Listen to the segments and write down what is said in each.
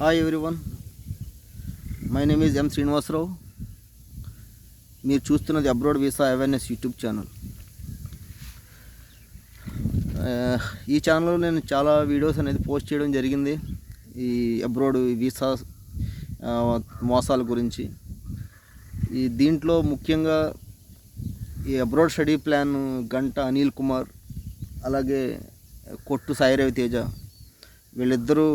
Hi everyone my name is M Srinivasarao మీరు చూస్తున్నది abroad visa awareness YouTube channel ఈ ఛానల్లో నేను చాలా వీడియోస్ అనేది పోస్ట్ చేయడం జరిగింది. ఈ అబ్రోడ్ వీసా uh, మోసాల గురించి. ఈ దీంట్లో ముఖ్యంగా ఈ అబ్రోడ్ స్టడీ ప్లాన్ గంట అనిల్ కుమార్ అలాగే కొట్టు సాయిరవి తేజ వీళ్ళిద్దరూ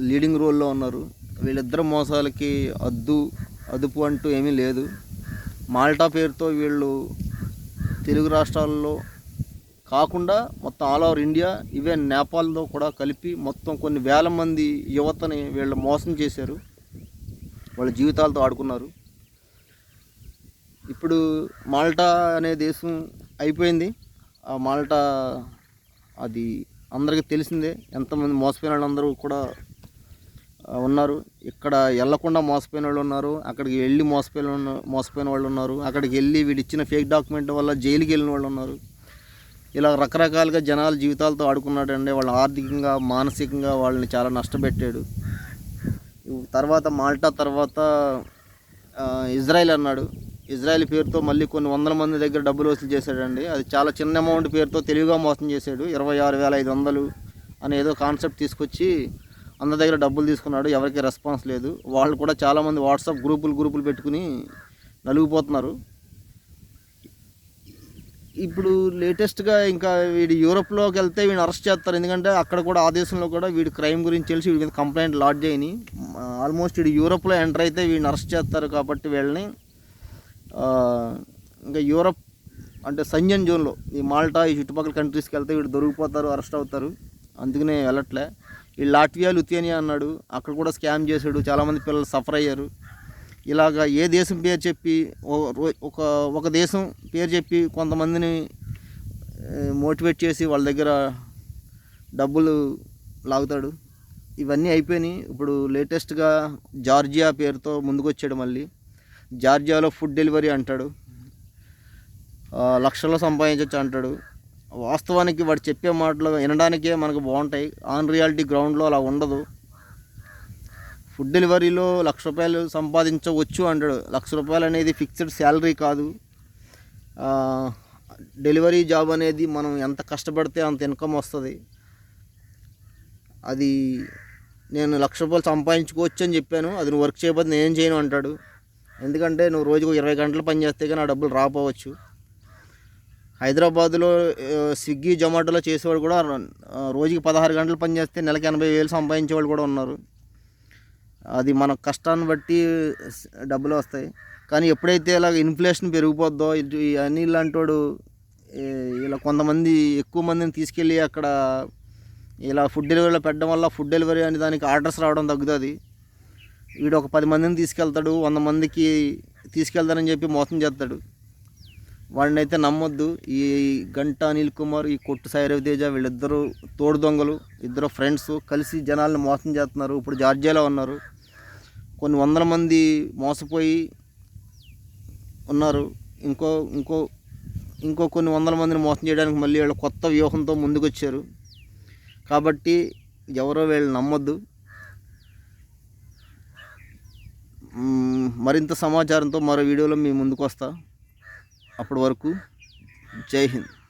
లీడింగ్ రోల్లో ఉన్నారు. వీళ్ళిద్దరు మోసాలకి అద్దు అదుపు అంటూ ఏమీ లేదు. మాల్టా పేరుతో వీళ్ళు తెలుగు రాష్ట్రాల్లో కాకుండా మొత్తం ఆల్ ఓవర్ ఇండియా ఇవే నేపాల్తో కూడా కలిపి మొత్తం కొన్ని వేల మంది యువతని వీళ్ళు మోసం చేశారు. వాళ్ళ జీవితాలతో ఆడుకున్నారు. ఇప్పుడు మాల్టా అనే దేశం అయిపోయింది. ఆ మాల్టా అది అందరికీ తెలిసిందే. ఎంతమంది మోసపోయిన వాళ్ళందరూ కూడా ఉన్నారు. ఇక్కడ వెళ్ళకుండా మోసపోయిన వాళ్ళు ఉన్నారు. అక్కడికి వెళ్ళి మోసపోయిన మోసపోయిన వాళ్ళు ఉన్నారు. అక్కడికి వెళ్ళి వీడు ఇచ్చిన ఫేక్ డాక్యుమెంట్ వల్ల జైలుకి వెళ్ళిన వాళ్ళు ఉన్నారు. ఇలా రకరకాలుగా జనాల జీవితాలతో ఆడుకున్నాడండి. వాళ్ళు ఆర్థికంగా మానసికంగా వాళ్ళని చాలా నష్టపెట్టాడు. తర్వాత మాల్టా తర్వాత ఇజ్రాయెల్ అన్నాడు. ఇజ్రాయెల్ పేరుతో మళ్ళీ కొన్ని వందల మంది దగ్గర డబ్బులు వసూలు చేశాడండి. అది చాలా చిన్న అమౌంట్ పేరుతో తెలివిగా మోసం చేశాడు. ఇరవై ఆరు వేల ఐదు వందలు అనే ఏదో కాన్సెప్ట్ తీసుకొచ్చి అందరి దగ్గర డబ్బులు తీసుకున్నాడు ఎవరికి రెస్పాన్స్ లేదు. వాళ్ళు కూడా చాలామంది వాట్సాప్ గ్రూపులు గ్రూపులు పెట్టుకుని నలిగిపోతున్నారు. ఇప్పుడు లేటెస్ట్గా ఇంకా వీడు యూరోప్లోకి వెళ్తే వీడిని అరెస్ట్ చేస్తారు. ఎందుకంటే అక్కడ కూడా ఆ దేశంలో కూడా వీడి క్రైమ్ గురించి తెలిసి వీడి మీద కంప్లైంట్ లాడ్జ్ చేయని ఆల్మోస్ట్ వీడు యూరోప్లో ఎంటర్ అయితే వీడిని అరెస్ట్ చేస్తారు కాబట్టి వీళ్ళని ఇంకా యూరప్ అంటే సంజన్ జోన్లో ఈ మాల్టా ఈ చుట్టుపక్కల కంట్రీస్కి వెళ్తే వీడు దొరికిపోతారు అరెస్ట్ అవుతారు. అందుకనే వెళ్ళట్లే. ఈ లాట్వియా లుథేనియా అన్నాడు. అక్కడ కూడా స్కామ్ చేశాడు. చాలామంది పిల్లలు సఫర్ అయ్యారు. ఇలాగా ఏ దేశం పేరు చెప్పి ఓ- రో- ఒక ఒక దేశం పేరు చెప్పి కొంతమందిని మోటివేట్ చేసి వాళ్ళ దగ్గర డబ్బులు లాగుతాడు. ఇవన్నీ అయిపోయినాయి. ఇప్పుడు లేటెస్ట్గా జార్జియా పేరుతో ముందుకొచ్చాడు మళ్ళీ. జార్జియాలో ఫుడ్ డెలివరీ అంటాడు. లక్షల్లో సంపాదించవచ్చు అంటాడు. వాస్తవానికి వాడు చెప్పే మాటలు వినడానికే మనకు బాగుంటాయి. ఆన్ రియాలిటీ గ్రౌండ్లో అలా ఉండదు. ఫుడ్ డెలివరీలో లక్ష రూపాయలు సంపాదించవచ్చు అంటాడు. లక్ష రూపాయలు అనేది ఫిక్స్డ్ శాలరీ కాదు. డెలివరీ జాబ్ అనేది మనం ఎంత కష్టపడితే అంత ఇన్కమ్ వస్తుంది. అది నేను లక్ష రూపాయలు సంపాదించుకోవచ్చు అని చెప్పాను. అది నువ్వు వర్క్ చేయకపోతే నేను చేయను అంటాడు. ఎందుకంటే నువ్వు రోజుకు ఇరవై గంటలు పని చేస్తే కానీ ఆ డబ్బులు రాపోవచ్చు హైదరాబాద్లో స్విగ్గీ జొమాటోలో చేసేవాడు కూడా రోజుకి పదహారు గంటలు పని చేస్తే నెలకి ఎనభై వేలు సంపాదించే వాళ్ళు కూడా ఉన్నారు. అది మన కష్టాన్ని బట్టి డబ్బులు వస్తాయి. కానీ ఎప్పుడైతే ఇలా ఇన్ఫ్లేషన్ పెరిగిపోద్దో ఇటు ఈ అనిల్ ఇలా కొంతమంది ఎక్కువ మందిని తీసుకెళ్ళి అక్కడ ఇలా ఫుడ్ డెలివరీలో పెట్టడం వల్ల ఫుడ్ డెలివరీ అనే దానికి ఆర్డర్స్ రావడం తగ్గుతుంది. వీడు ఒక పది మందిని తీసుకెళ్తాడు వంద మందికి తీసుకెళ్తానని చెప్పి మోసం చేస్తాడు. వాడిని అయితే నమ్మొద్దు. ఈ గంట అనిల్ కుమార్ ఈ కొట్టు సాయిరవి తేజ వీళ్ళిద్దరూ తోడు దొంగలు ఇద్దరు ఫ్రెండ్స్ కలిసి జనాల్ని మోసం చేస్తున్నారు. ఇప్పుడు జార్జియాలో ఉన్నారు. కొన్ని వందల మంది మోసపోయి ఉన్నారు. ఇంకో ఇంకో ఇంకో కొన్ని వందల మందిని మోసం చేయడానికి మళ్ళీ వీళ్ళు కొత్త వ్యూహంతో ముందుకొచ్చారు. కాబట్టి ఎవరో వీళ్ళు నమ్మొద్దు. మరింత సమాచారంతో మరో వీడియోలో మీ ముందుకు వస్తా. అప్పటి వరకు. జై హింద్.